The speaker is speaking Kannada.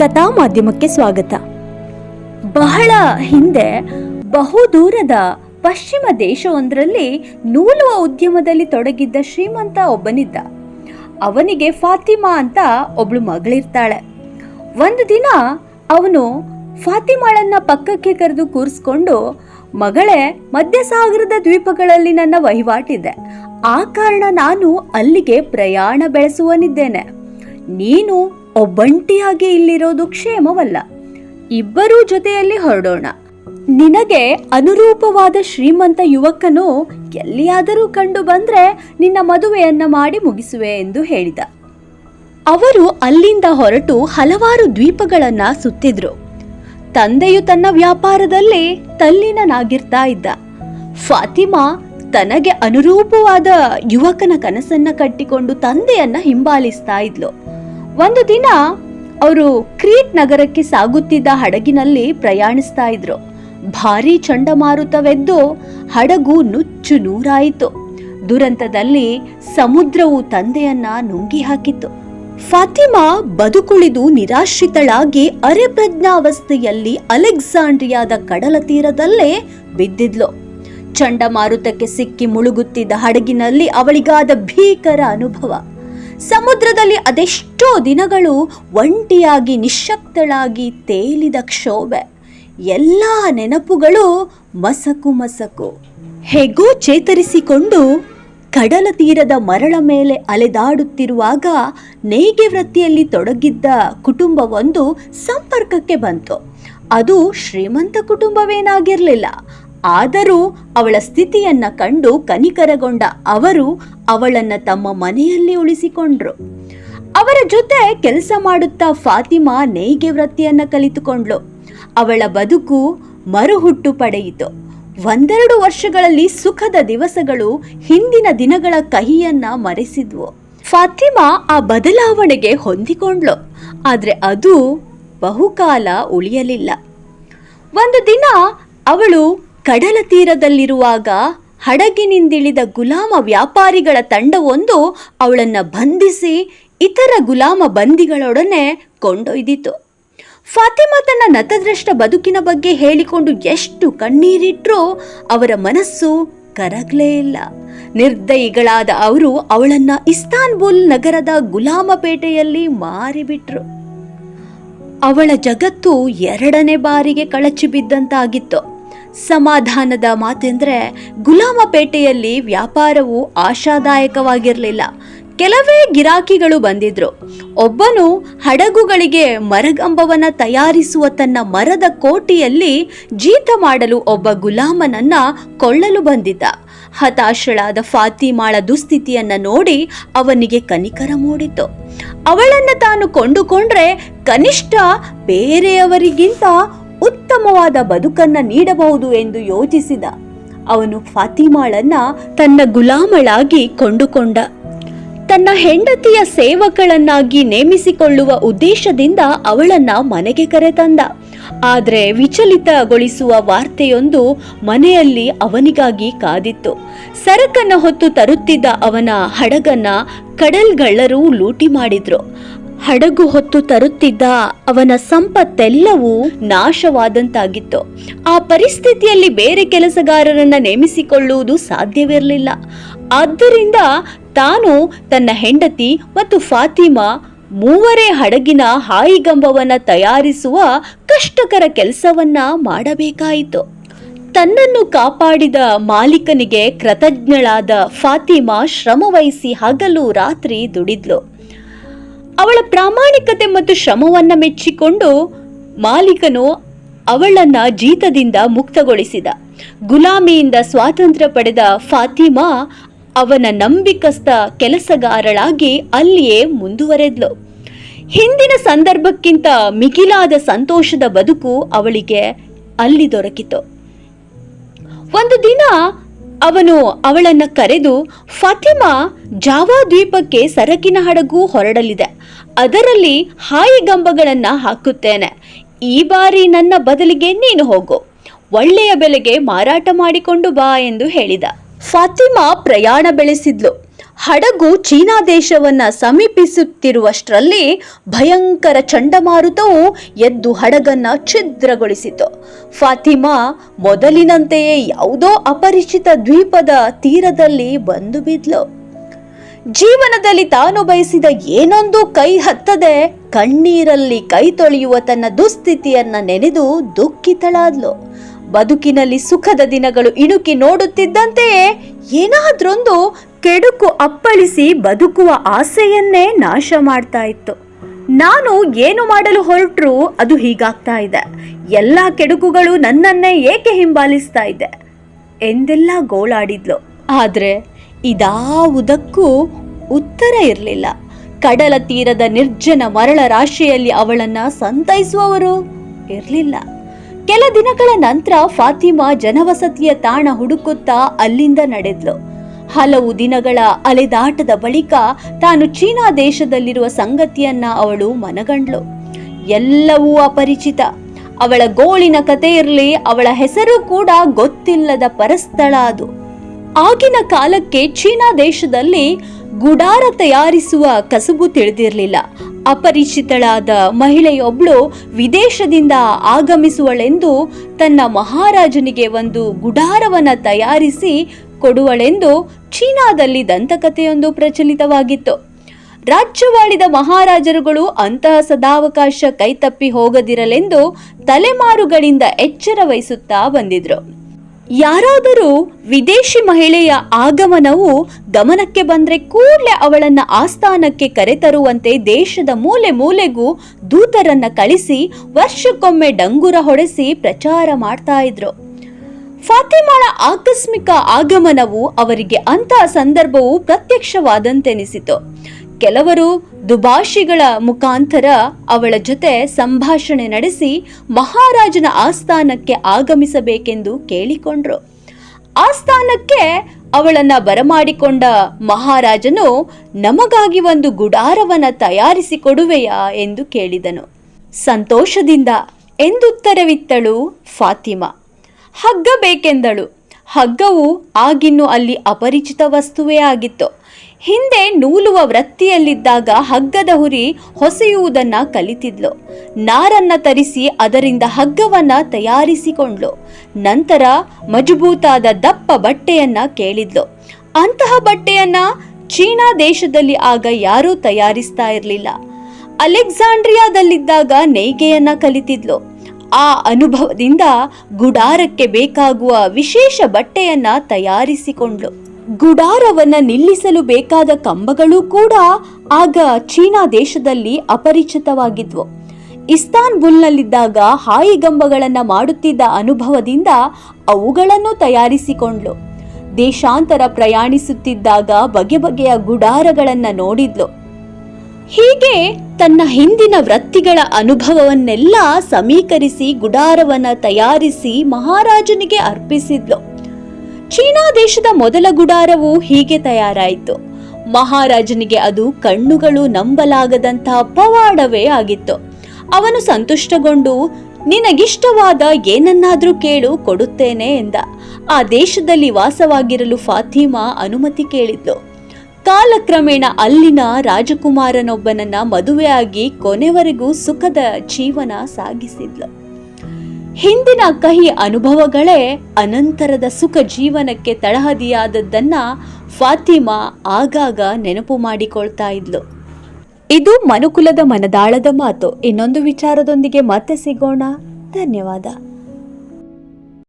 ಕಥಾ ಮಾಧ್ಯಮಕ್ಕೆ ಸ್ವಾಗತ. ಬಹಳ ಹಿಂದೆ ಬಹುದೂರದ ಪಶ್ಚಿಮ ದೇಶವೊಂದರಲ್ಲಿ ನೂಲುವ ಉದ್ಯಮದಲ್ಲಿ ತೊಡಗಿದ್ದ ಶ್ರೀಮಂತ ಒಬ್ಬನಿದ್ದ. ಅವನಿಗೆ ಫಾತಿಮಾ ಅಂತ ಒಬ್ಳು ಮಗಳಿರ್ತಾಳೆ. ಒಂದು ದಿನ ಅವನು ಫಾತಿಮಾಳನ್ನ ಪಕ್ಕಕ್ಕೆ ಕರೆದು ಕೂರಿಸ್ಕೊಂಡು, ಮಗಳೇ, ಮಧ್ಯಸಾಗರದ ದ್ವೀಪಗಳಲ್ಲಿ ನನ್ನ ವಹಿವಾಟಿದೆ. ಆ ಕಾರಣ ನಾನು ಅಲ್ಲಿಗೆ ಪ್ರಯಾಣ ಬೆಳೆಸುವನಿದ್ದೇನೆ. ನೀನು ಒಬ್ಬಂಟಿಯಾಗಿ ಇಲ್ಲಿರೋದು ಕ್ಷೇಮವಲ್ಲ. ಇಬ್ಬರೂ ಜೊತೆಯಲ್ಲಿ ಹೊರಡೋಣ. ನಿನಗೆ ಅನುರೂಪವಾದ ಶ್ರೀಮಂತ ಯುವಕನು ಎಲ್ಲಿಯಾದರೂ ಕಂಡು ಬಂದ್ರೆ ನಿನ್ನ ಮದುವೆಯನ್ನ ಮಾಡಿ ಮುಗಿಸುವೆ ಎಂದು ಹೇಳಿದ. ಅವರು ಅಲ್ಲಿಂದ ಹೊರಟು ಹಲವಾರು ದ್ವೀಪಗಳನ್ನ ಸುತ್ತಿದ್ರು. ತಂದೆಯು ತನ್ನ ವ್ಯಾಪಾರದಲ್ಲಿ ತಲ್ಲೀನನಾಗಿರ್ತಾ ಇದ್ದ. ಫಾತಿಮಾ ತನಗೆ ಅನುರೂಪವಾದ ಯುವಕನ ಕನಸನ್ನ ಕಟ್ಟಿಕೊಂಡು ತಂದೆಯನ್ನ ಹಿಂಬಾಲಿಸ್ತಾ ಇದ್ಲು. ಒಂದು ದಿನ ಅವರು ಕ್ರೀಟ್ ನಗರಕ್ಕೆ ಸಾಗುತ್ತಿದ್ದ ಹಡಗಿನಲ್ಲಿ ಪ್ರಯಾಣಿಸ್ತಾ ಇದ್ರು. ಭಾರೀ ಚಂಡಮಾರುತವೆದ್ದು ಹಡಗು ನುಚ್ಚು ನೂರಾಯಿತು. ದುರಂತದಲ್ಲಿ ಸಮುದ್ರವು ತಂದೆಯನ್ನ ನುಂಗಿ ಹಾಕಿತು ಫಾತಿಮಾ ಬದುಕುಳಿದು ನಿರಾಶ್ರಿತಳಾಗಿ ಅರೆಪ್ರಜ್ಞಾವಸ್ಥೆಯಲ್ಲಿ ಅಲೆಕ್ಸಾಂಡ್ರಿಯಾದ ಕಡಲ ತೀರದಲ್ಲೇ ಬಿದ್ದಿದ್ಲು. ಚಂಡಮಾರುತಕ್ಕೆ ಸಿಕ್ಕಿ ಮುಳುಗುತ್ತಿದ್ದ ಹಡಗಿನಲ್ಲಿ ಅವಳಿಗಾದ ಭೀಕರ ಅನುಭವ. ಸಮುದ್ರದಲ್ಲಿ ಅದೆಷ್ಟೋ ದಿನಗಳು ಒಂಟಿಯಾಗಿ ನಿಶ್ಶಕ್ತಳಾಗಿ ತೇಲಿದ ಕ್ಷೋಭೆ. ಎಲ್ಲ ನೆನಪುಗಳು ಮಸಕು ಮಸಕು. ಹೇಗೋ ಚೇತರಿಸಿಕೊಂಡು ಕಡಲ ತೀರದ ಮರಳ ಮೇಲೆ ಅಲೆದಾಡುತ್ತಿರುವಾಗ ನೇಯ್ಗೆ ವೃತ್ತಿಯಲ್ಲಿ ತೊಡಗಿದ್ದ ಕುಟುಂಬವೊಂದು ಸಂಪರ್ಕಕ್ಕೆ ಬಂತು. ಅದು ಶ್ರೀಮಂತ ಕುಟುಂಬವೇನಾಗಿರಲಿಲ್ಲ. ಆದರೂ ಅವಳ ಸ್ಥಿತಿಯನ್ನು ಕಂಡು ಕನಿಕರಗೊಂಡ ಅವರು ಅವಳನ್ನ ತಮ್ಮ ಮನೆಯಲ್ಲಿ ಉಳಿಸಿಕೊಂಡ್ರು. ಅವರ ಜೊತೆ ಕೆಲಸ ಮಾಡುತ್ತಾ ಫಾತಿಮಾ ನೇಯ್ಗೆ ವೃತ್ತಿಯನ್ನ ಕಲಿತುಕೊಂಡ್ಳು. ಅವಳ ಬದುಕು ಮರುಹುಟ್ಟು ಪಡೆಯಿತು. ಒಂದೆರಡು ವರ್ಷಗಳಲ್ಲಿ ಸುಖದ ದಿವಸಗಳು ಹಿಂದಿನ ದಿನಗಳ ಕಹಿಯನ್ನ ಮರೆಸಿದ್ವು. ಫಾತಿಮಾ ಆ ಬದಲಾವಣೆಗೆ ಹೊಂದಿಕೊಂಡ್ಳು. ಆದರೆ ಅದು ಬಹುಕಾಲ ಉಳಿಯಲಿಲ್ಲ. ಒಂದು ದಿನ ಅವಳು ಕಡಲ ತೀರದಲ್ಲಿರುವಾಗ ಹಡಗಿನಿಂದಿಳಿದ ಗುಲಾಮ ವ್ಯಾಪಾರಿಗಳ ತಂಡವೊಂದು ಅವಳನ್ನ ಬಂಧಿಸಿ ಇತರ ಗುಲಾಮ ಬಂದಿಗಳೊಡನೆ ಕೊಂಡೊಯ್ದಿತು ಫಾತಿಮಾ ತನ್ನ ನತದೃಷ್ಟ ಬದುಕಿನ ಬಗ್ಗೆ ಹೇಳಿಕೊಂಡು ಎಷ್ಟು ಕಣ್ಣೀರಿಟ್ರೂ ಅವರ ಮನಸ್ಸು ಕರಗ್ಲೇ ಇಲ್ಲ. ನಿರ್ದಯಿಗಳಾದ ಅವರು ಅವಳನ್ನ ಇಸ್ತಾನ್ಬುಲ್ ನಗರದ ಗುಲಾಮಪೇಟೆಯಲ್ಲಿ ಮಾರಿಬಿಟ್ರು. ಅವಳ ಜಗತ್ತು ಎರಡನೇ ಬಾರಿಗೆ ಕಳಚಿ ಬಿದ್ದಂತಾಗಿತ್ತು. ಸಮಾಧಾನದ ಮಾತೆಂದ್ರೆ ಗುಲಾಮಪೇಟೆಯಲ್ಲಿ ವ್ಯಾಪಾರವು ಆಶಾದಾಯಕವಾಗಿರಲಿಲ್ಲ. ಕೆಲವೇ ಗಿರಾಕಿಗಳು ಬಂದಿದ್ರು. ಒಬ್ಬನು ಹಡಗುಗಳಿಗೆ ಮರಗಂಬವನ್ನ ತಯಾರಿಸುವ ತನ್ನ ಮರದ ಕೋಟಿಯಲ್ಲಿ ಜೀತ ಮಾಡಲು ಒಬ್ಬ ಗುಲಾಮನನ್ನ ಕೊಳ್ಳಲು ಬಂದಿದ್ದ. ಹತಾಶಳಾದ ಫಾತಿಮಾಳ ದುಸ್ಥಿತಿಯನ್ನ ನೋಡಿ ಅವನಿಗೆ ಕನಿಕರ ಮೂಡಿತು ಅವಳನ್ನು ತಾನು ಕೊಂಡುಕೊಂಡ್ರೆ ಕನಿಷ್ಠ ಬೇರೆಯವರಿಗಿಂತ ಉತ್ತಮವಾದ ಬದುಕನ್ನ ನೀಡಬಹುದು ಎಂದು ಯೋಚಿಸಿದ. ಅವನು ಫಾತಿಮಾಳನ್ನ ತನ್ನ ಗುಲಾಮಳಾಗಿ ಕೊಂಡುಕೊಂಡ. ತನ್ನ ಹೆಂಡತಿಯ ಸೇವಕಳನ್ನಾಗಿ ನೇಮಿಸಿಕೊಳ್ಳುವ ಉದ್ದೇಶದಿಂದ ಅವಳನ್ನ ಮನೆಗೆ ಕರೆತಂದ. ಆದರೆ ವಿಚಲಿತಗೊಳಿಸುವ ವಾರ್ತೆಯೊಂದು ಮನೆಯಲ್ಲಿ ಅವನಿಗಾಗಿ ಕಾದಿತ್ತು. ಸರಕನ್ನ ಹೊತ್ತು ತರುತ್ತಿದ್ದ ಅವನ ಹಡಗನ್ನ ಕಡಲ್ಗಳ್ಳರು ಲೂಟಿ ಮಾಡಿದ್ರು. ಹಡಗು ಹೊತ್ತು ತರುತ್ತಿದ್ದ ಅವನ ಸಂಪತ್ತೆಲ್ಲವೂ ನಾಶವಾದಂತಾಗಿತ್ತು. ಆ ಪರಿಸ್ಥಿತಿಯಲ್ಲಿ ಬೇರೆ ಕೆಲಸಗಾರರನ್ನ ನೇಮಿಸಿಕೊಳ್ಳುವುದು ಸಾಧ್ಯವಿರಲಿಲ್ಲ. ಆದ್ದರಿಂದ ತಾನು ತನ್ನ ಹೆಂಡತಿ ಮತ್ತು ಫಾತಿಮಾ ಮೂವರೇ ಹಡಗಿನ ಹಾಯಿಗಂಬವನ್ನು ತಯಾರಿಸುವ ಕಷ್ಟಕರ ಕೆಲಸವನ್ನ ಮಾಡಬೇಕಾಯಿತು. ತನ್ನನ್ನು ಕಾಪಾಡಿದ ಮಾಲೀಕನಿಗೆ ಕೃತಜ್ಞಳಾದ ಫಾತಿಮಾ ಶ್ರಮವಹಿಸಿ ಹಗಲು ರಾತ್ರಿ ದುಡಿದ್ಲು. ಅವಳ ಪ್ರಾಮಾಣಿಕತೆ ಮತ್ತು ಶ್ರಮವನ್ನ ಮೆಚ್ಚಿಕೊಂಡು ಮಾಲೀಕನು ಅವಳನ್ನ ಜೀತದಿಂದ ಮುಕ್ತಗೊಳಿಸಿದ. ಗುಲಾಮಿಯಿಂದ ಸ್ವಾತಂತ್ರ್ಯ ಪಡೆದ ಫಾತಿಮಾ ಅವನ ನಂಬಿಕಸ್ಥ ಕೆಲಸಗಾರಳಾಗಿ ಅಲ್ಲಿಯೇ ಮುಂದುವರೆದ್ಲು. ಹಿಂದಿನ ಸಂದರ್ಭಕ್ಕಿಂತ ಮಿಗಿಲಾದ ಸಂತೋಷದ ಬದುಕು ಅವಳಿಗೆ ಅಲ್ಲಿ ದೊರಕಿತು. ಒಂದು ದಿನ ಅವನು ಅವಳನ್ನ ಕರೆದು, ಫತಿಮಾ, ಜಾವಾ ದ್ವೀಪಕ್ಕೆ ಸರಕಿನ ಹಡಗು ಹೊರಡಲಿದೆ. ಅದರಲ್ಲಿ ಹಾಯಿಗಂಬಗಳನ್ನ ಹಾಕುತ್ತೇನೆ. ಈ ಬಾರಿ ನನ್ನ ಬದಲಿಗೆ ನೀನು ಹೋಗು. ಒಳ್ಳೆಯ ಬೆಲೆಗೆ ಮಾರಾಟ ಮಾಡಿಕೊಂಡು ಬಾ ಎಂದು ಹೇಳಿದ. ಫಾತಿಮಾ ಪ್ರಯಾಣ ಬೆಳೆಸಿದ್ಲು. ಹಡಗು ಚೀನಾ ದೇಶವನ್ನ ಸಮೀಪಿಸುತ್ತಿರುವಷ್ಟರಲ್ಲಿ ಭಯಂಕರ ಚಂಡಮಾರುತವು ಎದ್ದು ಹಡಗನ್ನ ಛಿದ್ರಗೊಳಿಸಿತು. ಫಾತಿಮಾ ಮೊದಲಿನಂತೆಯೇ ಯಾವುದೋ ಅಪರಿಚಿತ ದ್ವೀಪದ ತೀರದಲ್ಲಿ ಬಂದು ಬಿದ್ಲು. ಜೀವನದಲ್ಲಿ ತಾನು ಬಯಸಿದ ಏನೊಂದು ಕೈ ಹತ್ತದೆ ಕಣ್ಣೀರಲ್ಲಿ ಕೈ ತೊಳೆಯುವ ತನ್ನ ದುಸ್ಥಿತಿಯನ್ನ ನೆನೆದು ದುಃಖಿತಳಾದ್ಲು. ಬದುಕಿನಲ್ಲಿ ಸುಖದ ದಿನಗಳು ಇಣುಕಿ ನೋಡುತ್ತಿದ್ದಂತೆಯೇ ಏನಾದ್ರೊಂದು ಕೆಡುಕು ಅಪ್ಪಳಿಸಿ ಬದುಕುವ ಆಸೆಯನ್ನೇ ನಾಶ ಮಾಡ್ತಾ ಇತ್ತು. ನಾನು ಏನು ಮಾಡಲು ಹೊರಟರೂ ಅದು ಹೀಗಾಗ್ತಾ ಇದೆ. ಎಲ್ಲ ಕೆಡುಕುಗಳು ನನ್ನನ್ನೇ ಏಕೆ ಹಿಂಬಾಲಿಸ್ತಾ ಇದೆ? ಎಂದೆಲ್ಲ ಗೋಳಾಡಿದ್ಲು. ಆದರೆ ಇದಾವುದಕ್ಕೂ ಉತ್ತರ ಇರಲಿಲ್ಲ. ಕಡಲ ತೀರದ ನಿರ್ಜನ ಮರಳ ರಾಶಿಯಲ್ಲಿ ಅವಳನ್ನ ಸಂತೈಸುವವರು ಇರಲಿಲ್ಲ. ಕೆಲ ದಿನಗಳ ನಂತರ ಫಾತಿಮಾ ಜನವಸತಿಯ ತಾಣ ಹುಡುಕುತ್ತಾ ಅಲ್ಲಿಂದ ನಡೆದ್ಲು. ಹಲವು ದಿನಗಳ ಅಲೆದಾಟದ ಬಳಿಕ ತಾನು ಚೀನಾ ದೇಶದಲ್ಲಿರುವ ಸಂಗತಿಯನ್ನ ಅವಳು ಮನಗಂಡ್ಲು ಎಲ್ಲವೂ ಅಪರಿಚಿತ. ಅವಳ ಗೋಳಿನ ಕತೆ ಇರಲಿ, ಅವಳ ಹೆಸರು ಕೂಡ ಗೊತ್ತಿಲ್ಲದ ಪರಸ್ಥಳ ಅದು. ಆಗಿನ ಕಾಲಕ್ಕೆ ಚೀನಾ ದೇಶದಲ್ಲಿ ಗುಡಾರ ತಯಾರಿಸುವ ಕಸುಬು ತಿಳಿದಿರಲಿಲ್ಲ. ಅಪರಿಚಿತಳಾದ ಮಹಿಳೆಯೊಬ್ಳು ವಿದೇಶದಿಂದ ಆಗಮಿಸುವಳೆಂದು ತನ್ನ ಮಹಾರಾಜನಿಗೆ ಒಂದು ಗುಡಾರವನ್ನ ತಯಾರಿಸಿ ಕೊಡುವಳೆಂದು ಚೀನಾದಲ್ಲಿ ದಂತಕಥೆಯೊಂದು ಪ್ರಚಲಿತವಾಗಿತ್ತು. ರಾಜ್ಯವಾಳಿದ ಮಹಾರಾಜರುಗಳು ಅಂತಹ ಸದಾವಕಾಶ ಕೈತಪ್ಪಿ ಹೋಗದಿರಲೆಂದು ತಲೆಮಾರುಗಳಿಂದ ಎಚ್ಚರ ವಹಿಸುತ್ತಾ ಬಂದಿದ್ರು. ಯಾರಾದರೂ ವಿದೇಶಿ ಮಹಿಳೆಯ ಆಗಮನವು ಗಮನಕ್ಕೆ ಬಂದ್ರೆ ಕೂಡಲೇ ಅವಳನ್ನ ಆಸ್ಥಾನಕ್ಕೆ ಕರೆತರುವಂತೆ ದೇಶದ ಮೂಲೆ ಮೂಲೆಗೂ ದೂತರನ್ನ ಕಳಿಸಿ ವರ್ಷಕ್ಕೊಮ್ಮೆ ಡಂಗುರ ಹೊಡೆಸಿ ಪ್ರಚಾರ ಮಾಡ್ತಾ ಇದ್ರು. ಫಾತಿಮಾಳ ಆಕಸ್ಮಿಕ ಆಗಮನವು ಅವರಿಗೆ ಅಂತಹ ಸಂದರ್ಭವು ಪ್ರತ್ಯಕ್ಷವಾದಂತೆನಿಸಿತು. ಕೆಲವರು ದುಭಾಷಿಗಳ ಮುಖಾಂತರ ಅವಳ ಜೊತೆ ಸಂಭಾಷಣೆ ನಡೆಸಿ ಮಹಾರಾಜನ ಆಸ್ಥಾನಕ್ಕೆ ಆಗಮಿಸಬೇಕೆಂದು ಕೇಳಿಕೊಂಡ್ರು. ಆಸ್ಥಾನಕ್ಕೆ ಅವಳನ್ನ ಬರಮಾಡಿಕೊಂಡ ಮಹಾರಾಜನು, ನಮಗಾಗಿ ಒಂದು ಗುಡಾರವನ್ನು ತಯಾರಿಸಿಕೊಡುವೆಯಾ? ಎಂದು ಕೇಳಿದನು. ಸಂತೋಷದಿಂದ, ಎಂದುತ್ತರವಿತ್ತಳು ಫಾತಿಮಾ. ಹಗ್ಗ ಬೇಕೆಂದಳು ಹಗ್ಗವು ಆಗಿನ್ನು ಅಲ್ಲಿ ಅಪರಿಚಿತ ವಸ್ತುವೇ ಆಗಿತ್ತು. ಹಿಂದೆ ನೂಲುವ ವೃತ್ತಿಯಲ್ಲಿದ್ದಾಗ ಹಗ್ಗದ ಹುರಿ ಹೊಸೆಯುವುದನ್ನು ಕಲಿತಿದ್ಲು. ನಾರನ್ನ ತರಿಸಿ ಅದರಿಂದ ಹಗ್ಗವನ್ನ ತಯಾರಿಸಿಕೊಂಡ್ಲು ನಂತರ ಮಜಬೂತಾದ ದಪ್ಪ ಬಟ್ಟೆಯನ್ನ ಕೇಳಿದ್ಲು. ಅಂತಹ ಬಟ್ಟೆಯನ್ನ ಚೀನಾ ದೇಶದಲ್ಲಿ ಆಗ ಯಾರೂ ತಯಾರಿಸ್ತಾ ಇರಲಿಲ್ಲ. ಅಲೆಕ್ಸಾಂಡ್ರಿಯಾದಲ್ಲಿದ್ದಾಗ ನೇಯ್ಗೆಯನ್ನ ಕಲಿತಿದ್ಲು. ಆ ಅನುಭವದಿಂದ ಗುಡಾರಕ್ಕೆ ಬೇಕಾಗುವ ವಿಶೇಷ ಬಟ್ಟೆಯನ್ನ ತಯಾರಿಸಿಕೊಂಡ್ಲು ಗುಡಾರವನ್ನ ನಿಲ್ಲಿಸಲು ಬೇಕಾದ ಕಂಬಗಳು ಕೂಡ ಆಗ ಚೀನಾ ದೇಶದಲ್ಲಿ ಅಪರಿಚಿತವಾಗಿದ್ವು. ಇಸ್ತಾನ್ಬುಲ್ನಲ್ಲಿದ್ದಾಗ ಹಾಯಿಗಂಬಗಳನ್ನು ಮಾಡುತ್ತಿದ್ದ ಅನುಭವದಿಂದ ಅವುಗಳನ್ನು ತಯಾರಿಸಿಕೊಂಡ್ಳು. ದೇಶಾಂತರ ಪ್ರಯಾಣಿಸುತ್ತಿದ್ದಾಗ ಬಗೆ ಬಗೆಯ ಗುಡಾರಗಳನ್ನು ನೋಡಿದ್ಲು ಹೀಗೆ ತನ್ನ ಹಿಂದಿನ ವೃತ್ತಿಗಳ ಅನುಭವವನ್ನೆಲ್ಲ ಸಮೀಕರಿಸಿ ಗುಡಾರವನ್ನ ತಯಾರಿಸಿ ಮಹಾರಾಜನಿಗೆ ಅರ್ಪಿಸಿದ್ಲು. ಚೀನಾ ದೇಶದ ಮೊದಲ ಗುಡಾರವು ಹೀಗೆ ತಯಾರಾಯಿತು. ಮಹಾರಾಜನಿಗೆ ಅದು ಕಣ್ಣುಗಳು ನಂಬಲಾಗದಂತಹ ಪವಾಡವೇ ಆಗಿತ್ತು. ಅವನು ಸಂತುಷ್ಟಗೊಂಡು, ನಿನಗಿಷ್ಟವಾದ ಏನನ್ನಾದರೂ ಕೇಳು, ಕೊಡುತ್ತೇನೆ ಎಂದ. ಆ ದೇಶದಲ್ಲಿ ವಾಸವಾಗಿರಲು ಫಾತಿಮಾ ಅನುಮತಿ ಕೇಳಿದ್ಲು. ಕಾಲಕ್ರಮೇಣ ಅಲ್ಲಿನ ರಾಜಕುಮಾರನೊಬ್ಬನನ್ನ ಮದುವೆಯಾಗಿ ಕೊನೆವರೆಗೂ ಸುಖದ ಜೀವನ ಸಾಗಿಸಿದ್ಲು. ಹಿಂದಿನ ಕಹಿ ಅನುಭವಗಳೇ ಅನಂತರದ ಸುಖ ಜೀವನಕ್ಕೆ ತಳಹದಿಯಾದದ್ದನ್ನ ಫಾತಿಮಾ ಆಗಾಗ ನೆನಪು ಮಾಡಿಕೊಳ್ತಾ ಇದ್ಲು. ಇದು ಮನುಕುಲದ ಮನದಾಳದ ಮಾತು. ಇನ್ನೊಂದು ವಿಚಾರದೊಂದಿಗೆ ಮತ್ತೆ ಸಿಗೋಣ. ಧನ್ಯವಾದ.